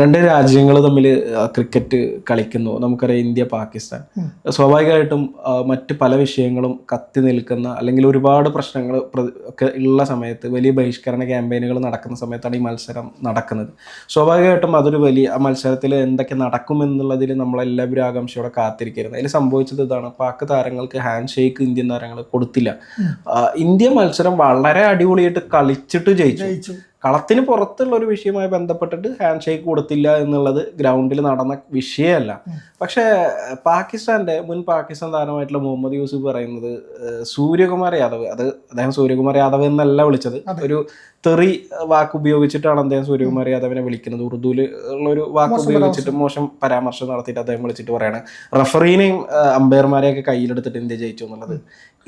രണ്ട് രാജ്യങ്ങൾ തമ്മിൽ ക്രിക്കറ്റ് കളിക്കുന്നു. നമുക്കറിയാം ഇന്ത്യ പാകിസ്ഥാൻ. സ്വാഭാവികമായിട്ടും മറ്റ് പല വിഷയങ്ങളും കത്തി നിൽക്കുന്ന അല്ലെങ്കിൽ ഒരുപാട് പ്രശ്നങ്ങൾ ഒക്കെ ഉള്ള സമയത്ത് വലിയ ബഹിഷ്കരണ ക്യാമ്പയിനുകൾ നടക്കുന്ന സമയത്താണ് ഈ മത്സരം നടക്കുന്നത്. സ്വാഭാവികമായിട്ടും അതൊരു വലിയ ആ മത്സരത്തിൽ എന്തൊക്കെ നടക്കുമെന്നുള്ളതിൽ നമ്മളെല്ലാവരും ആകാംക്ഷയോടെ കാത്തിരിക്കുന്നത് അതിൽ സംഭവിച്ചത് ഇതാണ്. പാക് താരങ്ങൾക്ക് ഹാൻഡ് ഷേക്ക് ഇന്ത്യൻ താരങ്ങൾ കൊടുത്തില്ല. ഇന്ത്യ മത്സരം വളരെ അടിപൊളിയായിട്ട് കളിച്ചിട്ട് ജയിച്ചു. കളത്തിന് പുറത്തുള്ള ഒരു വിഷയവുമായി ബന്ധപ്പെട്ടിട്ട് ഹാൻഡ് ഷേക്ക് കൊടുത്തില്ല എന്നുള്ളത് ഗ്രൗണ്ടിൽ നടന്ന വിഷയമല്ല. പക്ഷേ പാകിസ്ഥാന്റെ മുൻ പാകിസ്ഥാൻ താരമായിട്ടുള്ള മുഹമ്മദ് യൂസുഫ് പറയുന്നത് സൂര്യകുമാർ യാദവ് അത് അദ്ദേഹം സൂര്യകുമാർ യാദവ് എന്നല്ല വിളിച്ചത്. ഒരു തെറി വാക്ക് ഉപയോഗിച്ചിട്ടാണ് അദ്ദേഹം സൂര്യകുമാർ യാദവിനെ വിളിക്കുന്നത്. ഉറുദുവിൽ ഉള്ളൊരു വാക്ക് ഉപയോഗിച്ചിട്ട് മോശം പരാമർശം നടത്തിയിട്ട് അദ്ദേഹം വിളിച്ചിട്ട് പറയാണ് റഫറീനെയും അമ്പയർമാരെയൊക്കെ കയ്യിലെടുത്തിട്ട് ഇന്ത്യ ജയിച്ചു എന്നുള്ളത്.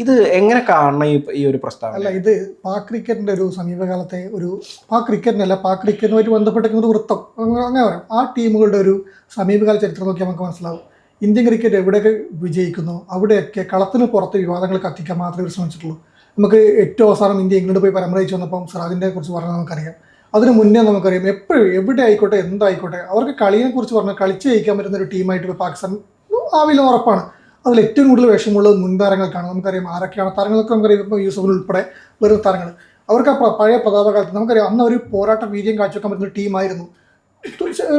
ഇത് എങ്ങനെ കാണണം ഈ ഒരു പ്രസ്താവന? അല്ല ഇത് പാക് ക്രിക്കറ്റിന്റെ ഒരു സമീപകാലത്തെ ഒരു പാക് ക്രിക്കറ്റിനല്ല പാക് ക്രിക്കറ്റുമായിട്ട് ബന്ധപ്പെട്ടിരിക്കുന്ന ഒരു വൃത്തം. അങ്ങ- അങ്ങനെ പറയാം. ആ ടീമുകളുടെ ഒരു സമീപകാല ചരിത്രം നോക്കിയാൽ നമുക്ക് മനസ്സിലാവും. ഇന്ത്യൻ ക്രിക്കറ്റ് എവിടെയൊക്കെ വിജയിക്കുന്നു അവിടെയൊക്കെ കളത്തിന് പുറത്ത് വിവാദങ്ങൾ കത്തിക്കാൻ മാത്രമേ ശ്രമിച്ചിട്ടുള്ളൂ. നമുക്ക് ഏറ്റവും അവസാനം ഇന്ത്യ ഇംഗ്ലണ്ട് പോയി പരമ്പരയിച്ച് വന്നപ്പം സിറാജിനെ കുറിച്ച് പറഞ്ഞാൽ നമുക്കറിയാം. അതിന് മുന്നേ നമുക്കറിയാം എപ്പോഴും എവിടെ ആയിക്കോട്ടെ എന്തായിക്കോട്ടെ അവർക്ക് കളിയെ കുറിച്ച് പറഞ്ഞാൽ കളിച്ച് ജയിക്കാൻ പറ്റുന്ന ഒരു ടീമായിട്ട് ഇപ്പോൾ പാകിസ്ഥാൻ ആവില്ല ഉറപ്പാണ്. അതിൽ ഏറ്റവും കൂടുതൽ വിഷമമുള്ളത് മുൻതാരങ്ങൾക്കാണ് നമുക്കറിയാം ആരൊക്കെയാണ് താരങ്ങളൊക്കെ നമുക്കറിയാം. ഇപ്പോൾ യൂസഫിൽ ഉൾപ്പെടെ വെറും താരങ്ങൾ അവർക്ക് ആ പഴയ പ്രതാപകാലത്ത് നമുക്കറിയാം അന്ന് ഒരു പോരാട്ട വീര്യം കാഴ്ചവെക്കാൻ പറ്റുന്ന ടീമായിരുന്നു.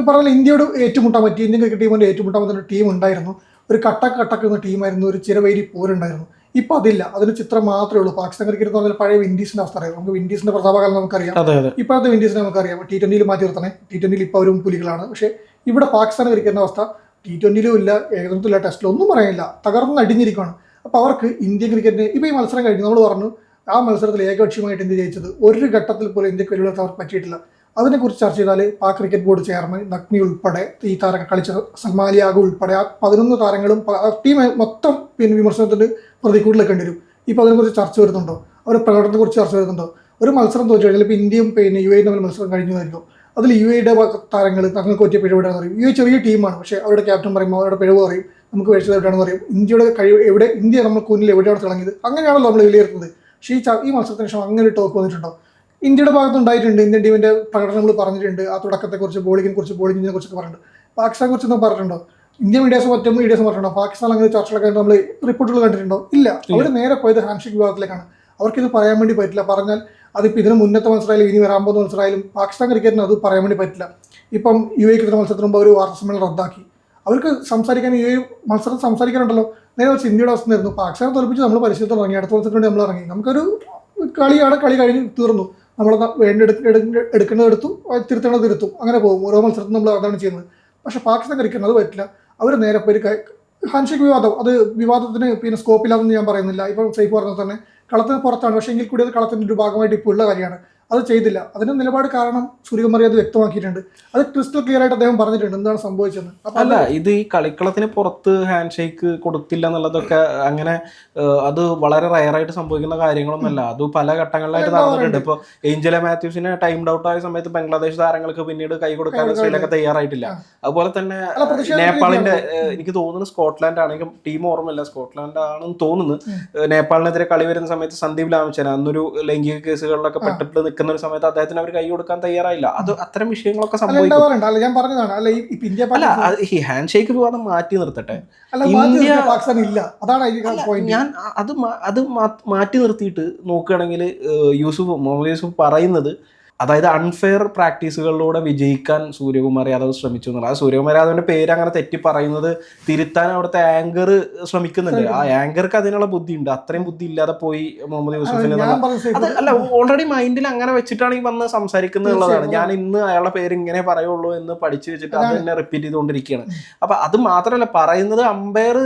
പറഞ്ഞാൽ ഇന്ത്യയോട് ഏറ്റുമുട്ടാൻ പറ്റി ഇന്ത്യൻ ക്രിക്കറ്റ് ടീമിന്റെ ഏറ്റുമുട്ടാൻ പറ്റുന്ന ടീം ഉണ്ടായിരുന്നു. ഒരു കട്ടക്ക് കട്ടക്കുന്ന ടീമായിരുന്നു ഒരു ചിരവൈരി പോരുണ്ടായിരുന്നു. ഇപ്പം അതില്ല അതിന് ചിത്രം മാത്രമേ ഉള്ളൂ. പാകിസ്ഥാൻ ക്രിക്കറ്റ് എന്ന് പറഞ്ഞാൽ പഴയ വിൻഡീസിന്റെ അവസ്ഥ അറിയാം. നമുക്ക് വിൻഡീസിന്റെ പ്രതാപകാലം നമുക്കറിയാം. ഇപ്പോഴത്തെ വിൻഡീസിനെ നമുക്കറിയാം. ടി ട്വന്റിയിൽ മാറ്റി നിർത്തണേ. ടി ട്വന്റിയിൽ ഇപ്പോൾ അവരും പുലികളാണ്. പക്ഷേ ഇവിടെ പാകിസ്ഥാൻ ക്രിക്കറ്റിന്റെ അവസ്ഥ ടി ട്വന്റിയിലും ഇല്ല ഏകദിനത്തിലും ഇല്ല ടെസ്റ്റിലും ഒന്നും പറയാനില്ല. തകർന്ന് അടിഞ്ഞിരിക്കുകയാണ് അപ്പോൾ അവർക്ക് ഇന്ത്യൻ ക്രിക്കറ്റിന് ഇപ്പോൾ ഈ മത്സരം കഴിഞ്ഞു. നമ്മൾ പറഞ്ഞു ആ മത്സരത്തിൽ ഏകപക്ഷീയമായിട്ട് ഇന്ത്യ ജയിച്ചത്? ഒരു ഘട്ടത്തിൽ പോലും ഇന്ത്യയ്ക്ക് വെല്ലുവിളി അവർക്ക് പറ്റിയിട്ടില്ല. അതിനെക്കുറിച്ച് ചർച്ച ചെയ്താൽ Pak cricket board chairman Naqvi ഉൾപ്പെടെ ഈ താരം കളിച്ച സൽമാലിയാഗ് ഉൾപ്പെടെ ആ പതിനൊന്ന് താരങ്ങളും ടീം മൊത്തം പിന്നെ വിമർശനത്തിന് പ്രതികൂട്ടിലേക്കേണ്ടി വരും ഇപ്പോൾ അതിനെക്കുറിച്ച് ചർച്ച വരുന്നുണ്ടോ? അവരുടെ പ്രകടനത്തെക്കുറിച്ച് ചർച്ച വരുന്നുണ്ടോ? ഒരു മത്സരം തോറ്റു കഴിഞ്ഞാൽ ഇപ്പോൾ ഇന്ത്യയും പിന്നെ യു എ തമ്മിൽ മത്സരം കഴിഞ്ഞതായിരിക്കും അതിൽ യു എയുടെ താരങ്ങൾ തങ്ങൾക്ക് പറ്റിയ പിഴവിടാന്ന് പറയും. യു എ ചെറിയ ടീമാണ് പക്ഷേ അവരുടെ ക്യാപ്റ്റൻ പറയും അവരുടെ പിഴവ് പറയും നമുക്ക് വീഴ്ചത് എവിടെയാണെന്ന് പറയും. ഇന്ത്യയുടെ കഴിവ് എവിടെ? ഇന്ത്യ നമ്മൾ കുന്നിൽ എവിടെയാണ് തിളങ്ങിയത്? അങ്ങനെയാണല്ലോ നമ്മൾ വിലയിരുത്തുന്നത്. പക്ഷേ ഈ ഈ മത്സരത്തിന് ശേഷം അങ്ങനെ ഒരു ടോക്ക് വന്നിട്ടുണ്ടോ? ഇന്ത്യയുടെ ഭാഗത്ത് ഉണ്ടായിട്ടുണ്ട് ഇന്ത്യൻ ടീമിന്റെ പ്രകടനങ്ങൾ പറഞ്ഞിട്ടുണ്ട്. ആ തുടക്കത്തെക്കുറിച്ച് ബോളിങ്ങിനെ കുറിച്ച് ബോളിങ്ങിനെ കുറിച്ചൊക്കെ പറഞ്ഞിട്ടുണ്ട്. പാകിസ്ഥാനെ കുറിച്ച് ഒന്നും പറഞ്ഞിട്ടുണ്ടോ? ഇന്ത്യൻ മീഡിയാസ് മറ്റും മീഡിയാസ് പറഞ്ഞിട്ടുണ്ടോ? പാകിസ്ഥാൻ അങ്ങനെ ചർച്ചകളൊക്കെ നമ്മൾ റിപ്പോർട്ടുകൾ കണ്ടിട്ടുണ്ടോ? ഇല്ല. അവർ നേരെ പോയത് ഹാൻഷിക് വിഭാഗത്തിലേക്കാണ്. അവർക്കിത് പറയാൻ വേണ്ടി പറ്റില്ല. പറഞ്ഞാൽ അതിപ്പോൾ ഇതിന് മുന്നത്തെ മത്സരമായാലും ഇനി വരാൻ പോകുന്ന മത്സരമായാലും പാകിസ്ഥാൻ ക്രിക്കറ്റിന് അത് പറയാൻ വേണ്ടി പറ്റില്ല. ഇപ്പം യു എ ക്രിക്കറ്റ് മത്സരത്തിന് മുമ്പ് ഒരു വാർത്താ സമ്മേളനം റദ്ദാക്കി. അവർക്ക് സംസാരിക്കാൻ ഈ മത്സരം സംസാരിക്കാനുണ്ടല്ലോ. നേരെ കുറച്ച് ഇന്ത്യയുടെ അവസ്ഥ ആയിരുന്നു പാകിസ്ഥാനെ തോൽപ്പിച്ച് നമ്മൾ പരിശീലനത്തിൽ ഇറങ്ങി. അടുത്ത മത്സരത്തിന് വേണ്ടി നമ്മൾ ഇറങ്ങി. നമുക്കൊരു കളിയാണ് കളി കഴിഞ്ഞ് തീർന്നു. നമ്മൾ വേണ്ട എടുക്കേണ്ടത് എടുത്തു തിരുത്തേണ്ടത് തിരുത്തും. അങ്ങനെ പോകും. ഓരോ മത്സരത്തിലും നമ്മൾ അതാണ് ചെയ്യുന്നത്. പക്ഷേ പാകിസ്ഥാൻ കളിക്കുന്നത് പറ്റില്ല. അവർ നേരെ പേര് ഹാൻഷേക്ക് വിവാദം. അത് വിവാദത്തിന് പിന്നെ സ്കോപ്പില്ലാതെന്ന് ഞാൻ പറയുന്നില്ല. ഇപ്പം സേഫ് പറഞ്ഞത് തന്നെ കളത്തിന് പുറത്താണ്. പക്ഷേ എങ്കിൽ കൂടി അത് കളത്തിന്റെ ഒരു ഭാഗമായിട്ട് ഇപ്പോൾ ഉള്ള കാര്യമാണ്. അത് ചെയ്തില്ല. അതിന് നിലപാട് കാരണം സൂര്യകുമാർ അത് വ്യക്തമാക്കിയിട്ടുണ്ട്. അത് ക്രിസ്റ്റൽ ക്ലിയർ ആയിട്ട് അദ്ദേഹം പറഞ്ഞിട്ടുണ്ട് എന്താണ് സംഭവിച്ചത് അല്ല ഇത് ഈ കളിക്കളത്തിന് പുറത്ത് ഹാൻഡ് ഷേക്ക് കൊടുത്തില്ല എന്നുള്ളതൊക്കെ അങ്ങനെ അത് വളരെ റയറായിട്ട് സംഭവിക്കുന്ന കാര്യങ്ങളൊന്നുമല്ല. അത് പല ഘട്ടങ്ങളിലായിട്ട് നടന്നിട്ടുണ്ട്. ഇപ്പോൾ ഏഞ്ചല മാത്യൂസിന് ടൈം ഔട്ട് ആയ സമയത്ത് ബംഗ്ലാദേശ് താരങ്ങൾക്ക് പിന്നീട് കൈ കൊടുക്കാൻ ശ്രീലങ്ക തയ്യാറായിട്ടില്ല. അതുപോലെ തന്നെ നേപ്പാളിന്റെ എനിക്ക് തോന്നുന്നു സ്കോട്ട്ലാൻഡ് ആണെങ്കിലും ടീം ഓർമ്മയില്ല സ്കോട്ട്ലാൻഡ് ആണെന്ന് തോന്നുന്നു. നേപ്പാളിനെതിരെ കളി വരുന്ന സമയത്ത് സന്ദീപ് ലാമിച്ചൻ അന്നൊരു ലൈംഗിക കേസുകളിലൊക്കെ പെട്ടിട്ട് നിൽക്കുന്ന ഒരു സമയത്ത് അദ്ദേഹത്തിന് അവർ കൈ കൊടുക്കാൻ തയ്യാറായില്ല. അത് അത്തരം വിഷയങ്ങളൊക്കെ സംഭവിക്കും. അല്ല ഞാൻ പറഞ്ഞതാണ്. അല്ല ഈ ഇന്ത്യ അല്ല ഈ ഹാൻഡ് ഷേക്ക് വിവാദം മാറ്റി നിർത്തട്ടെ. ഇന്ത്യ- പാകിസ്ഥാൻ ഇല്ല. അതാണ് ഞാൻ അത് അത് മാറ്റി നിർത്തിയിട്ട് നോക്കുകയാണെങ്കിൽ യൂസുഫ് മുഹമ്മദ് യൂസുഫ് പറയുന്നത് അതായത് അൺഫെയർ പ്രാക്ടീസുകളിലൂടെ വിജയിക്കാൻ സൂര്യകുമാർ യാദവ് ശ്രമിച്ചു എന്നുള്ളത്. ആ സൂര്യകുമാർ യാദവിന്റെ പേര് അങ്ങനെ തെറ്റി പറയുന്നത് തിരുത്താൻ അവിടുത്തെ ആങ്കർ ശ്രമിക്കുന്നുണ്ട്. ആ ആങ്കർക്ക് അതിനുള്ള ബുദ്ധി ഉണ്ട് അത്രയും ബുദ്ധി ഇല്ലാതെ പോയി മുഹമ്മദ് യൂസുഫിന് അത് അല്ല ഓൾറെഡി മൈൻഡിൽ അങ്ങനെ വെച്ചിട്ടാണ് ഈ വന്ന് സംസാരിക്കുന്നത് എന്നുള്ളതാണ്. ഞാൻ ഇന്ന് അയാളുടെ പേര് ഇങ്ങനെ പറയുള്ളൂ എന്ന് പഠിച്ചു വെച്ചിട്ട് അത് തന്നെ റിപ്പീറ്റ് ചെയ്തുകൊണ്ടിരിക്കുകയാണ്. അപ്പൊ അത് മാത്രമല്ല പറയുന്നത് അമ്പയർ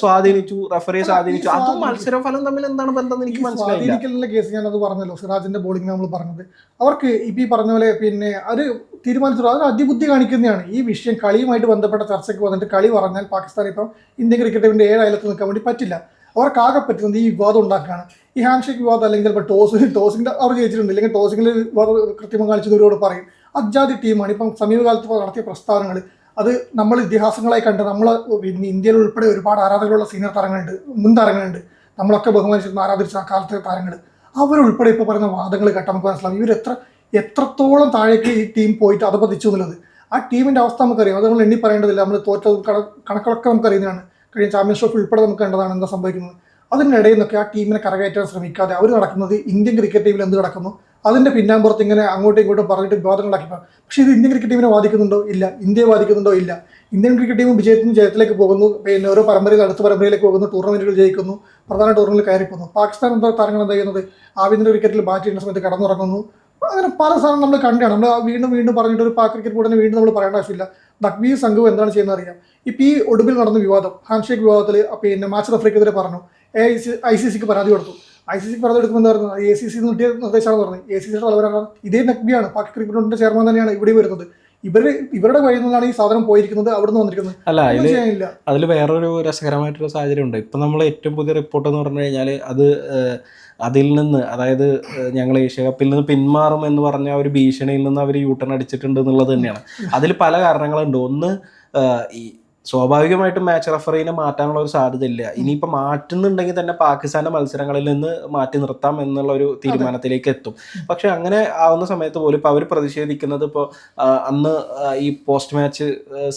സ്വാധീനിച്ചു റഫറിയെ സ്വാധീനിച്ചു. അതും മത്സരഫലം തമ്മിൽ എന്താണ് ബന്ധം എനിക്ക് മനസ്സിലായി സ്വാധീനിക്കലിന്റെ കേസ് ഞാൻ അത് പറഞ്ഞല്ലോ സിറാജിന്റെ ബോളിംഗ് നമ്മൾ പറഞ്ഞത്. അവർക്ക് ഇപ്പൊ ഈ പറഞ്ഞ പോലെ പിന്നെ അത് തീരുമാനിച്ചു അത് അതിബുദ്ധി കാണിക്കുന്നതാണ്. ഈ വിഷയം കളിയുമായിട്ട് ബന്ധപ്പെട്ട ചർച്ചയ്ക്ക് വന്നിട്ട് കളി പറഞ്ഞാൽ പാകിസ്ഥാൻ ഇപ്പം ഇന്ത്യൻ ക്രിക്കറ്റിന്റെ ഏഴ് അയലത്ത് നിൽക്കാൻ വേണ്ടി പറ്റില്ല. അവർക്കാകെ പറ്റുന്നത് ഈ വിവാദം ഉണ്ടാക്കുകയാണ് ഈ ഹാൻഡ് ഷേക്ക് വിവാദം അല്ലെങ്കിൽ ചിലപ്പോൾ ടോസ് ടോസിന്റെ അവർ ജയിച്ചിട്ടുണ്ട്. അല്ലെങ്കിൽ ടോസിംഗിൽ കൃത്രിമം കാണിച്ചത് ഇവരോട് പറയും. അജാതി ടീമാണ് ഇപ്പം സമീപകാലത്ത് നടത്തിയ പ്രസ്താവനകൾ അത് നമ്മൾ ഇതിഹാസങ്ങളായി കണ്ട് നമ്മൾ ഇന്ത്യയിൽ ഉൾപ്പെടെ ഒരുപാട് ആരാധകരുള്ള സീനിയർ താരങ്ങളുണ്ട് മുൻ താരങ്ങളുണ്ട്. നമ്മളൊക്കെ ബഹുമാനിച്ചിരുന്ന ആരാധിച്ച ആ കാലത്തെ താരങ്ങൾ അവരുൾപ്പെടെ ഇപ്പോൾ പറയുന്ന വാദങ്ങൾ കേട്ടാൽ നമുക്ക് മനസ്സിലാവും. ഇവർ എത്ര എത്രത്തോളം താഴേക്ക് ഈ ടീം പോയിട്ട് അത് പതിച്ചു എന്നുള്ളത്. ആ ടീമിന്റെ അവസ്ഥ നമുക്കറിയാം. അത് നമ്മൾ എണ്ണി പറയേണ്ടതില്ല. നമ്മൾ തോറ്റ കണക്കൊക്കെ കണക്കുകളൊക്കെ നമുക്കറിയുന്നതാണ് കഴിഞ്ഞ ചാമ്പ്യൻസ് ട്രോഫി ഉൾപ്പെടെ നമുക്ക് കണ്ടതാണ് എന്താ സംഭവിക്കുന്നത്. അതിനിടയിൽ നിന്നൊക്കെ ആ ടീമിനെ കരകയറ്റാൻ ശ്രമിക്കാതെ അവർ നടക്കുന്നത് ഇന്ത്യൻ ക്രിക്കറ്റ് ടീമിൽ എന്ത് നടക്കുന്നു? അതിന്റെ പിന്നാമ്പുറത്ത് ഇങ്ങനെ അങ്ങോട്ടും ഇങ്ങോട്ടും പറഞ്ഞിട്ട് വിവാദങ്ങളാക്കി പക്ഷേ ഇത് ഇന്ത്യൻ ക്രിക്കറ്റ് ടീമിനെ ബാധിക്കുന്നുണ്ടോ? ഇല്ല. ഇന്ത്യയെ ബാധിക്കുന്നുണ്ടോ? ഇല്ല. ഇന്ത്യൻ ക്രിക്കറ്റ് ടീം വിജയത്തിനും ജയത്തിലേക്ക് പോകുന്നു. പിന്നെ ഓരോ പരമ്പരയിൽ അടുത്ത പരമ്പരയിലേക്ക് പോകുന്നു. ടൂർണമെന്റുകൾ ജയിക്കുന്നു. പ്രധാന ടൂർണമെന്റിൽ കയറി പോകുന്നു പാകിസ്ഥാൻ എന്താ താരങ്ങൾ എന്താ ചെയ്യുന്നത്? ആഭ്യന്തര ക്രിക്കറ്റിൽ ബാറ്റ് ചെയ്യുന്ന സമയത്ത് കടന്നുറങ്ങുന്നു. അങ്ങനെ പല സാധനം നമ്മൾ കണ്ടാണ്. നമ്മൾ വീണ്ടും വീണ്ടും പറഞ്ഞിട്ട് ഒരു പാക് ക്രിക്കറ്റ് ബോർഡിനെ വീണ്ടും നമ്മൾ പറയേണ്ട ആവശ്യമില്ല. ദക്ബീർ സംഘവും എന്താണ് ചെയ്യുന്നത് അറിയാം. ഇപ്പം ഈ ഒടുവിൽ നടന്ന വിവാദം ഹാൻഷേക്ക് വിവാദത്തിൽ പിന്നെ മാച്ച് റഫറിക്കെതിരെ പറഞ്ഞു. A I C I C സിക്ക് പരാതി കൊടുത്തു. ഐ സി സി പറഞ്ഞെടുക്കുമെന്ന് പറയുന്നത് എ സി സി കിട്ടിയ നിർദ്ദേശമാണ് പറഞ്ഞത് എ സി സിയുടെ തലവരാണ് ഇതേ നക്ബിയാണ് പാക് ക്രിക്കറ്റ് ബോർഡിന്റെ ചെയർമാൻ തന്നെയാണ് ഇവിടെ വരുന്നത്. ഇവർ ഇവരുടെ കയ്യിൽ നിന്നാണ് ഈ സാധനം പോയിരിക്കുന്നത്. അവിടെ നിന്ന് വന്നിരിക്കുന്നത്. അല്ല അതിൽ അതിൽ വേറൊരു രസകരമായിട്ടൊരു സാഹചര്യം ഉണ്ട്. ഇപ്പം നമ്മൾ ഏറ്റവും പുതിയ റിപ്പോർട്ട് എന്ന് പറഞ്ഞു കഴിഞ്ഞാൽ അത് അതിൽ നിന്ന് അതായത് ഞങ്ങൾ ഏഷ്യ കപ്പിൽ നിന്ന് പിന്മാറും എന്ന് പറഞ്ഞ ഒരു ഭീഷണിയിൽ നിന്ന് അവർ യൂട്ടേൺ അടിച്ചിട്ടുണ്ട് എന്നുള്ളത് തന്നെയാണ്. അതിൽ പല കാരണങ്ങളുണ്ട്. ഒന്ന് ഈ സ്വാഭാവികമായിട്ടും മാച്ച് റഫറീനെ മാറ്റാനുള്ള ഒരു സാധ്യത ഇല്ല ഇനിയിപ്പോൾ മാറ്റുന്നുണ്ടെങ്കിൽ തന്നെ പാകിസ്ഥാന്റെ മത്സരങ്ങളിൽ നിന്ന് മാറ്റി നിർത്താം എന്നുള്ള ഒരു തീരുമാനത്തിലേക്ക് എത്തും. പക്ഷെ അങ്ങനെ ആവുന്ന സമയത്ത് പോലും ഇപ്പോൾ അവർ പ്രതിഷേധിക്കുന്നത് ഇപ്പോൾ അന്ന് ഈ പോസ്റ്റ് മാച്ച്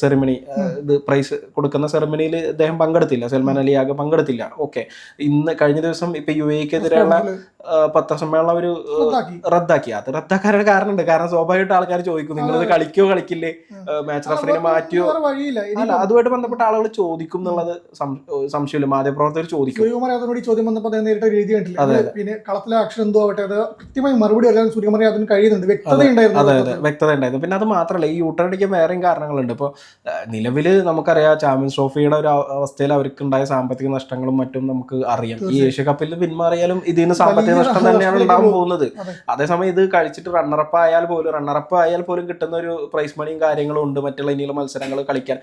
സെറിമണി ഇത് പ്രൈസ് കൊടുക്കുന്ന സെറിമണിയിൽ അദ്ദേഹം പങ്കെടുത്തില്ല. സൽമാൻ അലി ആകെ പങ്കെടുത്തില്ല. ഓക്കെ. ഇന്ന് കഴിഞ്ഞ ദിവസം ഇപ്പൊ യു എക്കെതിരെയുള്ള പത്രസമ്മേളനം ഒരു റദ്ദാക്കി. അത് റദ്ദാക്കാനുള്ള കാരണമുണ്ട്. കാരണം സ്വാഭാവികമായിട്ട് ആൾക്കാർ ചോദിക്കും നിങ്ങളിത് കളിക്കോ കളിക്കില്ലേ? മാച്ച് റഫറിനെ മാറ്റിയോ? അതുവഴി അല്ല ബന്ധപ്പെട്ട ആളുകൾ ചോദിക്കും എന്നുള്ളത് സംശയമില്ല. മാധ്യമപ്രവർത്തകർ ചോദിക്കും. സൂര്യകുമാർ യാദവിനോട് ചോദ്യം വന്നപ്പോൾ അദ്ദേഹം നേരിട്ട് രീതി കണ്ടില്ല. അത് പിന്നെ കളത്തിലെ ആക്ഷൻ എന്തോ ആവട്ടെ അത് കൃത്യമായി മറുപടി അറിയാൻ സൂര്യകുമാർ യാദവിന് കഴിയുന്നുണ്ട്. വ്യക്തത അതെ ഉണ്ടായിരുന്നു അതെ. വ്യക്തത ഉണ്ടായിരുന്നു. പിന്നെ അത് മാത്രമല്ല ഈ യൂട്ടറടിക്കാൻ വേറെയും കാരണങ്ങളുണ്ട്. ഇപ്പോൾ നിലവിൽ നമുക്കറിയാം ചാമ്പ്യൻസ് ട്രോഫിയുടെ ഒരു അവസ്ഥയിൽ അവർക്ക് ഉണ്ടായ സാമ്പത്തിക നഷ്ടങ്ങളും മറ്റും നമുക്ക് അറിയാം. ഈ ഏഷ്യ കപ്പിൽ പിന്മാറിയാലും ഇതിന് സാമ്പത്തിക നഷ്ടം തന്നെയാണ് ഉണ്ടാകാൻ പോകുന്നത്. അതേസമയം ഇത് കഴിച്ചിട്ട് റണ്ണറപ്പ് ആയാൽ പോലും റണ്ണറപ്പ് ആയാൽ പോലും കിട്ടുന്ന ഒരു പ്രൈസ് മണിയും കാര്യങ്ങളും ഉണ്ട്. മറ്റുള്ള ഇനിയുള്ള മത്സരങ്ങൾ കളിക്കാൻ.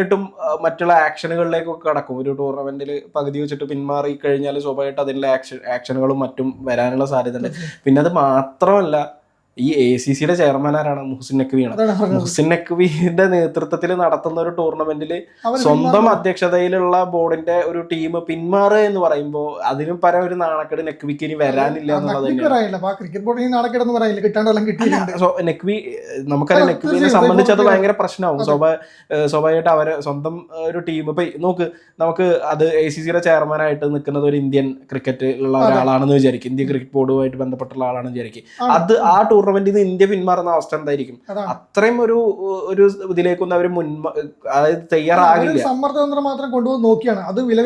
സ്വാഭാവികമായിട്ടും മറ്റുള്ള ആക്ഷനുകളിലേക്കൊക്കെ കടക്കും. ഒരു ടൂർണമെന്റിൽ പകുതി വെച്ചിട്ട് പിന്മാറി കഴിഞ്ഞാൽ സ്വാഭാവികമായിട്ട് അതിനുള്ള ആക്ഷൻ ആക്ഷനുകളും മറ്റും വരാനുള്ള സാധ്യത ഉണ്ട് പിന്നെ അത് മാത്രമല്ല ഈ എ സി സിയുടെ ചെയർമാൻ ആരാണ്? മുഹസിൻ നഖ്വിയാണ്. മുഹസിൻ നഖ്വിയുടെ നേതൃത്വത്തിൽ നടത്തുന്ന ഒരു ടൂർണമെന്റിൽ സ്വന്തം അധ്യക്ഷതയിലുള്ള ബോർഡിന്റെ ഒരു ടീം പിന്മാറുക എന്ന് പറയുമ്പോൾ അതിനും പരം ഒരു നാണക്കേട് നഖ്വിക്ക് ഇനി വരാനില്ല എന്നുള്ളത് നഖ്വി നമുക്കറിയാം നഖ്വിനെ സംബന്ധിച്ച് അത് ഭയങ്കര പ്രശ്നമാവും. സ്വാഭാവികമായിട്ട് അവരെ സ്വന്തം ഒരു ടീം ഇപ്പൊ നോക്ക് നമുക്ക് അത് എ സി സിയുടെ ചെയർമാനായിട്ട് നിൽക്കുന്നത് ഒരു ഇന്ത്യൻ ക്രിക്കറ്റ് ഉള്ള ഒരാളാണെന്ന് വിചാരിക്കും. ഇന്ത്യൻ ക്രിക്കറ്റ് ബോർഡുമായിട്ട് ബന്ധപ്പെട്ടുള്ള ആളാണെന്ന് വിചാരിക്കും. അത് ആ ടൂർണമെന്റിൽ നിന്ന് ഇന്ത്യ പിന്മാറുന്ന അവസ്ഥ എന്തായിരിക്കും? അത്രയും ഒരു ഒരു ഇതിലേക്കൊന്നും അവർ മുൻ തയ്യാറാകില്ല. സമ്മർദ്ദതന്ത്രം മാത്രം കൊണ്ടുപോയി നോക്കിയാണ്. അത് വില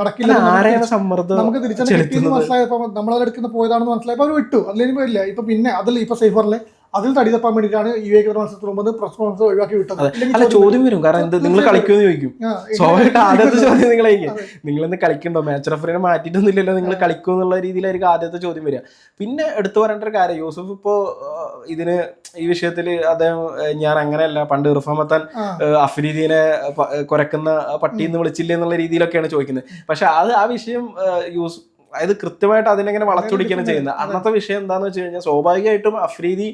നടക്കില്ല ആരെയാണ് സമ്മർദ്ദം നമുക്ക് തിരിച്ചറിയാൻ ചെലുത്തുന്നത്? മനസ്സിലായപ്പോ നമ്മളത് എടുക്കുന്ന പോയതാണെന്ന് മനസ്സിലായപ്പോ അവർ വിട്ടു. അതിലേക്ക് പോയില്ല ഇപ്പൊ പിന്നെ അതിൽ ഇപ്പൊ സേഫറിലെ അതിൽ തടി തപ്പാൻ വേണ്ടിയിട്ടാണ് യു എ മത്സരത്തിൽ മുമ്പ് പ്രസ് കോൺഫറൻസ് ഒഴിവാക്കി വിട്ടത്. അല്ല ചോദ്യം വരും. കാരണം എന്ത്? നിങ്ങൾ കളിക്കുമെന്ന് ചോദിക്കും. സ്വാഭാവികമായിട്ട് ആദ്യത്തെ ചോദ്യം അതെ. നിങ്ങൾ ഇന്ന് കളിക്കണ്ടോ മാച്ച് റഫറിനെ മാറ്റിയിട്ടൊന്നുമില്ലല്ലോ നിങ്ങൾ കളിക്കും എന്നുള്ള രീതിയിലായിരിക്കും ആദ്യത്തെ ചോദ്യം വരിക. പിന്നെ എടുത്തു പറയേണ്ട ഒരു കാര്യം യൂസഫ് ഇപ്പോ ആ, ഇതിന് ഈ വിഷയത്തിൽ അദ്ദേഹം ഞാൻ അങ്ങനെയല്ല. പണ്ട് ഇർഫാമത്താൻ അഫ്രീദിനെ പ- പട്ടിന്ന് വിളിച്ചില്ലേ എന്നുള്ള രീതിയിലൊക്കെയാണ് ചോദിക്കുന്നത്. പക്ഷെ അത് ആ വിഷയം യൂസ് അതായത് കൃത്യമായിട്ട് അതിനെങ്ങനെ വളച്ചൊടിക്കുകയാണ് ചെയ്യുന്നത്. അന്നത്തെ വിഷയം എന്താന്ന് വെച്ച് കഴിഞ്ഞാൽ സ്വാഭാവികമായിട്ടും അഫ്രീദി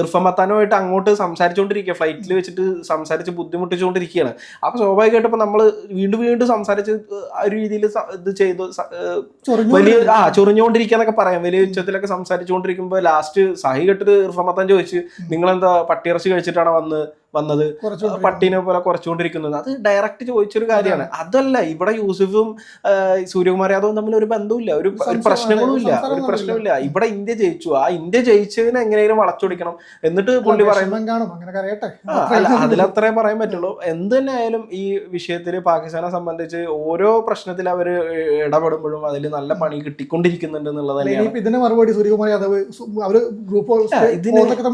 ഇർഫമത്താനുമായിട്ട് അങ്ങോട്ട് സംസാരിച്ചുകൊണ്ടിരിക്കുക. ഫ്ലൈറ്റിൽ വെച്ചിട്ട് സംസാരിച്ച് ബുദ്ധിമുട്ടിച്ചുകൊണ്ടിരിക്കുകയാണ്. അപ്പൊ സ്വാഭാവികമായിട്ടും നമ്മൾ വീണ്ടും വീണ്ടും സംസാരിച്ച് ആ ഒരു രീതിയിൽ ഇത് ചെയ്തു വലിയ ആ ചൊറിഞ്ഞുകൊണ്ടിരിക്കാന്നൊക്കെ പറയാം. വലിയ ഉച്ചത്തിലൊക്കെ സംസാരിച്ചുകൊണ്ടിരിക്കുമ്പോൾ ലാസ്റ്റ് സഹി കെട്ടിട്ട് ഇർഫമത്താൻ ചോദിച്ചു നിങ്ങളെന്താ പട്ടിയിറച്ചി കഴിച്ചിട്ടാണോ വന്ന്? വന്നത് പട്ടീനെ പോലെ കുറച്ചുകൊണ്ടിരിക്കുന്നത്. അത് ഡയറക്റ്റ് ചോദിച്ചൊരു കാര്യമാണ്. അതല്ല ഇവിടെ യൂസുഫും സൂര്യകുമാർ യാദവും തമ്മിൽ ഒരു ബന്ധവുമില്ല. ഒരു പ്രശ്നങ്ങളും ഇല്ല ഒരു. പ്രശ്നമില്ല ഇവിടെ ഇന്ത്യ ജയിച്ചു. ആ ഇന്ത്യ ജയിച്ചതിനെ എങ്ങനെയും വളച്ചൊടിക്കണം. എന്നിട്ട് പുള്ളി പറയുന്നു കാണും. അങ്ങനെ കരയട്ടെ ആ, അതിലത്രേ പറയാൻ പറ്റുള്ളൂ. എന്ത് തന്നെ ആയാലും ഈ വിഷയത്തിൽ പാകിസ്ഥാനെ സംബന്ധിച്ച് ഓരോ പ്രശ്നത്തിൽ അവർ ഇടപെടുമ്പോഴും അതിൽ നല്ല പണി കിട്ടിക്കൊണ്ടിരിക്കുന്നുണ്ട് എന്നുള്ളത് തന്നെയാണ്. ഇതിന് മറുപടി സൂര്യകുമാർ യാദവ് അവർ ഗ്രൂപ്പ്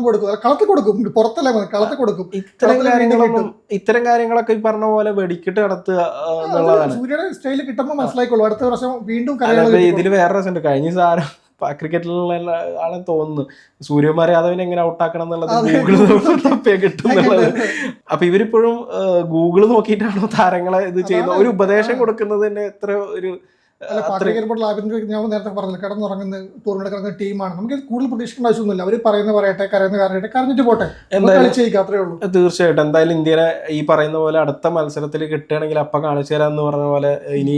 കൊടുക്കും. കളത്തിൽ കൊടുക്കും. പുറത്തല്ല കളത്തിൽ കൊടുക്കും. ഇത്തരം കളത്തിൽ കാര്യങ്ങളൊന്നും ഇത്തരം കാര്യങ്ങളൊക്കെ ഈ പറഞ്ഞ പോലെ വെടിക്കിട്ട് നടത്തുക എന്നുള്ളതാണ്. സൂര്യയുടെ കിട്ടുമ്പോൾ മനസ്സിലായിക്കോളൂ. അടുത്ത വർഷം വീണ്ടും ഇതിൽ വേറെ രസമുണ്ട്. കഴിഞ്ഞ സാരം ക്രിക്കറ്റിലുള്ള ആളെ തോന്നുന്നു. സൂര്യകുമാർ യാദവിനെ എങ്ങനെ ഔട്ടാക്കണം എന്നുള്ളത്. ഗൂഗിൾ തപ്പിയാ കിട്ടും എന്നുള്ളത് അപ്പൊ ഇവരിപ്പോഴും ഗൂഗിൾ നോക്കിയിട്ടാണോ താരങ്ങളെ ഇത് ചെയ്യുന്നത്? ഒരു ഉപദേശം കൊടുക്കുന്നത് തന്നെ എത്ര ഒരു ഞാൻ നേരത്തെ പറഞ്ഞില്ല? കിടന്നുറങ്ങുന്ന ടൂർണമെന്റ് കിടക്കുന്ന ടീമാണ്. നമുക്ക് കൂടുതൽ പ്രതീക്ഷിക്കേണ്ട ആവശ്യമൊന്നുമില്ല. അവർ പറയുന്ന പറയട്ടെ കരയുന്ന കരയട്ടെ കരഞ്ഞിട്ട് പോട്ടെ. എന്തായാലും കളിച്ചേക്കാം അത്രേ ഉള്ളൂ. തീർച്ചയായിട്ടും. എന്തായാലും ഇന്ത്യനെ ഈ പറയുന്ന പോലെ അടുത്ത മത്സരത്തിൽ കിട്ടുകയാണെങ്കിൽ അപ്പം കാണിച്ചു തരാന്ന് എന്ന് പറഞ്ഞ പോലെ ഇനി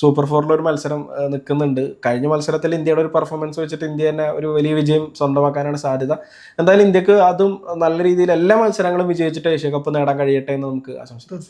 സൂപ്പർ ഫോറിൽ ഒരു മത്സരം നിൽക്കുന്നുണ്ട്. കഴിഞ്ഞ മത്സരത്തിൽ ഇന്ത്യയുടെ ഒരു പെർഫോമൻസ് വെച്ചിട്ട് ഇന്ത്യ തന്നെ ഒരു വലിയ വിജയം സ്വന്തമാക്കാനാണ് സാധ്യത. എന്തായാലും ഇന്ത്യയ്ക്ക് അതും നല്ല രീതിയിൽ എല്ലാ മത്സരങ്ങളും വിജയിച്ചിട്ട് ഏഷ്യ കപ്പ് നേടാൻ കഴിയട്ടെ എന്ന് നമുക്ക് ആശംസിക്കാം.